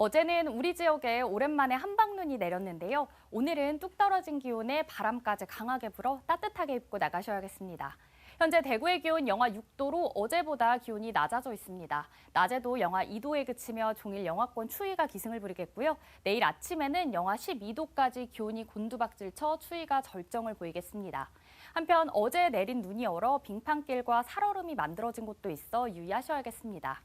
어제는 우리 지역에 오랜만에 한방눈이 내렸는데요. 오늘은 뚝 떨어진 기온에 바람까지 강하게 불어 따뜻하게 입고 나가셔야겠습니다. 현재 대구의 기온 영하 6도로 어제보다 기온이 낮아져 있습니다. 낮에도 영하 2도에 그치며 종일 영하권 추위가 기승을 부리겠고요. 내일 아침에는 영하 12도까지 기온이 곤두박질쳐 추위가 절정을 보이겠습니다. 한편 어제 내린 눈이 얼어 빙판길과 살얼음이 만들어진 곳도 있어 유의하셔야겠습니다.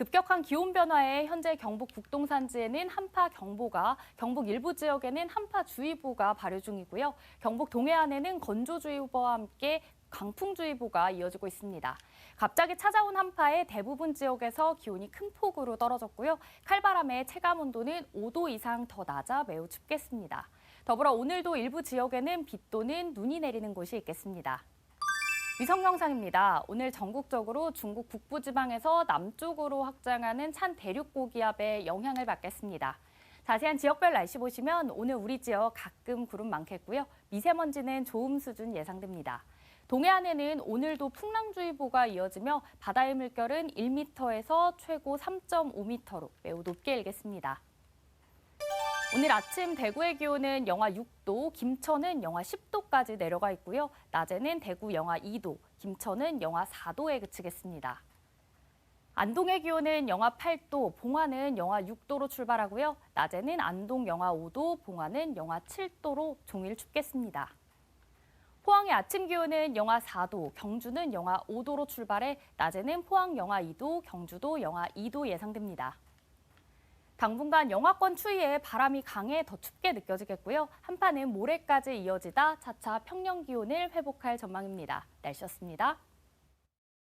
급격한 기온 변화에 현재 경북 북동 산지에는 한파 경보가, 경북 일부 지역에는 한파 주의보가 발효 중이고요. 경북 동해안에는 건조주의보와 함께 강풍주의보가 이어지고 있습니다. 갑자기 찾아온 한파에 대부분 지역에서 기온이 큰 폭으로 떨어졌고요. 칼바람의 체감 온도는 5도 이상 더 낮아 매우 춥겠습니다. 더불어 오늘도 일부 지역에는 비 또는 눈이 내리는 곳이 있겠습니다. 위성 영상입니다. 오늘 전국적으로 중국 북부 지방에서 남쪽으로 확장하는 찬 대륙 고기압의 영향을 받겠습니다. 자세한 지역별 날씨 보시면 오늘 우리 지역 가끔 구름 많겠고요. 미세먼지는 좋음 수준 예상됩니다. 동해안에는 오늘도 풍랑주의보가 이어지며 바다의 물결은 1m에서 최고 3.5m로 매우 높게 일겠습니다. 오늘 아침 대구의 기온은 영하 6도, 김천은 영하 10도까지 내려가 있고요. 낮에는 대구 영하 2도, 김천은 영하 4도에 그치겠습니다. 안동의 기온은 영하 8도, 봉화는 영하 6도로 출발하고요. 낮에는 안동 영하 5도, 봉화는 영하 7도로 종일 춥겠습니다. 포항의 아침 기온은 영하 4도, 경주는 영하 5도로 출발해 낮에는 포항 영하 2도, 경주도 영하 2도 예상됩니다. 당분간 영하권 추위에 바람이 강해 더 춥게 느껴지겠고요. 한파는 모레까지 이어지다 차차 평년 기온을 회복할 전망입니다. 날씨였습니다.